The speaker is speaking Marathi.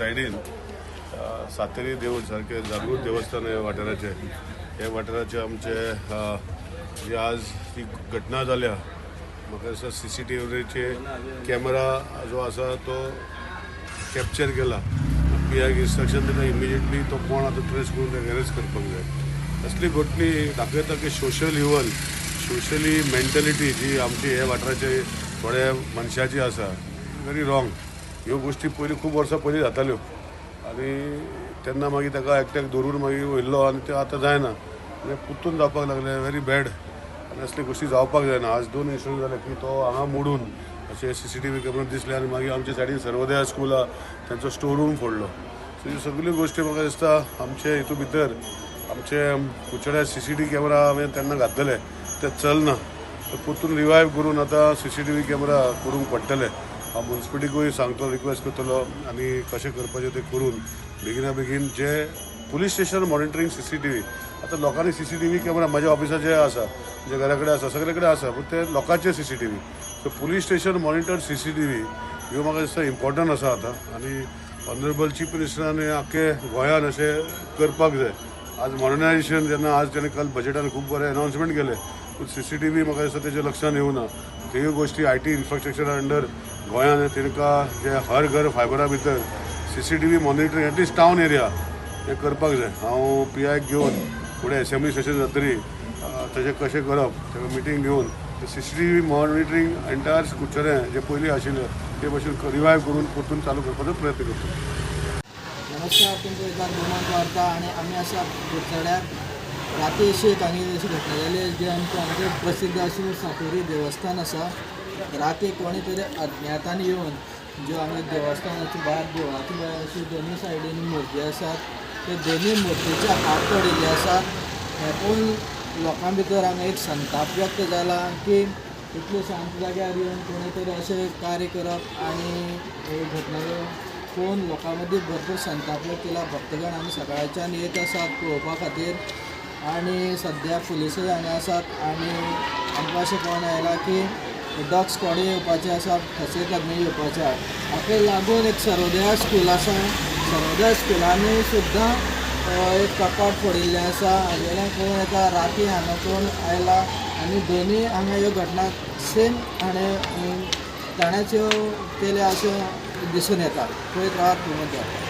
सायडीन सातेरी देवूळ सारखे जागृत देवस्थान हे वाठाराचे. हे वाठाराचे आमचे जी आज ती घटना जाल्या म्हाका दिसता सी सी टी व्हीचे कॅमेरा जो आसा तो कॅप्चर केला. पी आयक इन्स्ट्रक्शन दिला इमिजिएटली तो कोण आतां ट्रेस करून ते अरेस्ट करपाक जाय असली घटनी दाखयता की सोशल इवल सोशली मेंटलिटी जी आमची हे वाठाराचे थोड्या मनशाची आसा व्हेरी रॉंग ह्यो गोश्टी पयलीं खूब वर्सां पयलीं जाताल्यो आनी तेन्ना मागीर ताका एकट्याक धरून मागीर वयल्लो आनी ते आतां जायना. आनी पुतून जावपाक लागले व्हेरी बॅड आनी असले गोश्टी जावपाक जायना. आज दोन इन्सिडंट जाले की तो हांगा मोडून अशे C C T V camera दिसले आनी मागीर आमच्या सायडीन सर्वोदया स्कूल आहा तांचो स्टोर रूम फोडलो. सो ह्यो सगल्यो गोश्टी म्हाका दिसता आमचे हितू भितर आमचे कुचड्या सी सी टी कॅमेरा हांवें तेन्ना घातलेले. ते चलना. तर परतून रिवायव करून आतां C C T V camera करूंक पडटले हांव मुन्सिपालिटीकूय सांगतो रिक्वेस्ट करतलो आनी कशें करपाचें तें करून बेगिना बेगीन जे police station monitoring C C T V आतां लोकांनी C C T V camera म्हज्या ऑफिसाचे आसा जे घरा कडेन आसा सगळे कडेन आसा पूण ते लोकांचे C C T V so police station monitor C C T V ह्यो म्हाका दिसता इम्पॉर्टंट आसा आतां. आनी ऑनरेबल चीफ मिनिस्टरान आख्खे गोंयान अशें करपाक जाय. आज मॉडर्नायजेशन जेन्ना आज तेणें काल बजेटान खूब बरें अनावन्समेंट केलें पूण सी सी टी व्ही म्हाका दिसता तेजे लक्षान येवना त्यो गोश्टी आय टी इन्फ्रास्ट्रक्चरा अंडर गोंयान तेंकां जे हर घर फायबरा भितर C C T V monitoring at least town area हें करपाक जाय. हांव पी आयक घेवन फुडें एसेंब्ली सेशन जातरी अं, तेजें कशें करप ताका मिटींग घेवन C C T V monitoring entire कुचरें जे पयलीं आशिल्लें ते भशेन रिवायव करून परतून चालू करपाचो प्रयत्न करता. नमस्कार तुमचं एकदा गोमांत वार्ता आनी आमी आसा कुडचड्यार राती शेत आणि अशी घटना जाली जे आमकां हांगाचे प्रसिद्ध अशें साकोरी देवस्थान आसा राती कोणी तरी अज्ञातान येवन ज्यो हांगा देवस्थानाची भायर देवळाची भायर अशी दोनूय सायडीन मूर्ती आसात ते दोनूय मूर्तीचे हात पडिल्ले आसात हे पळोवन लोकां भितर हांगा एक संताप व्यक्त जाला की इतले शांत जाग्यार येवन कोणी तरी अशें कार्य करप आनी हे घटना पळोवन लोकां मदीं भरपूर संताप व्यक्त केला. भक्तगण आमी सकाळच्यान येत आसात पळोवपा खातीर आनी सद्या पुलिसूय हांगा आसात आनी आमकां अशें कळून आयलां की डॉग स्क्वॉडूय येवपाचे आसा खसेत लग्न येवपाचे आसा हाका लागून एक सरोदया स्कूल आसा सरोदया स्कुलांनी सुद्दां एक कपाट पडिल्लें आसा हाजेल्यान कोण येता राती हांगा कोण आयला आनी दोनूय हांगा ह्यो घटना सेम हाणें ताणेच ह्यो केल्या अशें दिसून येता. पळयत रावात तुमी